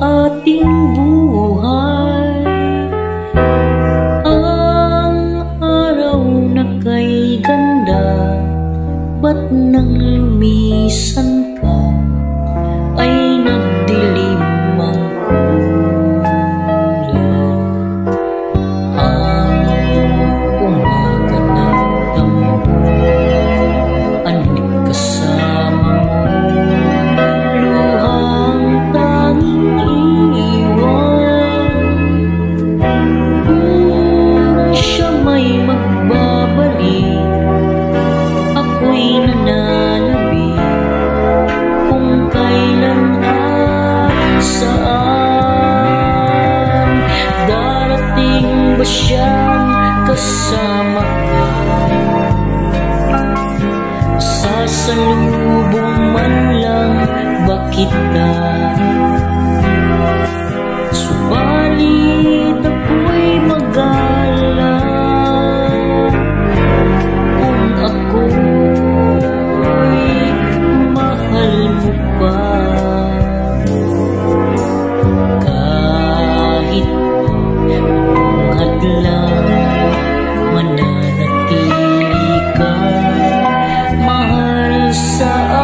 ating buhay. Ang araw na kay ganda Ba't nang lumisan ba siyang kasama ka. Sasalubong man lang ba kita biglang mananatili ka mahal sa.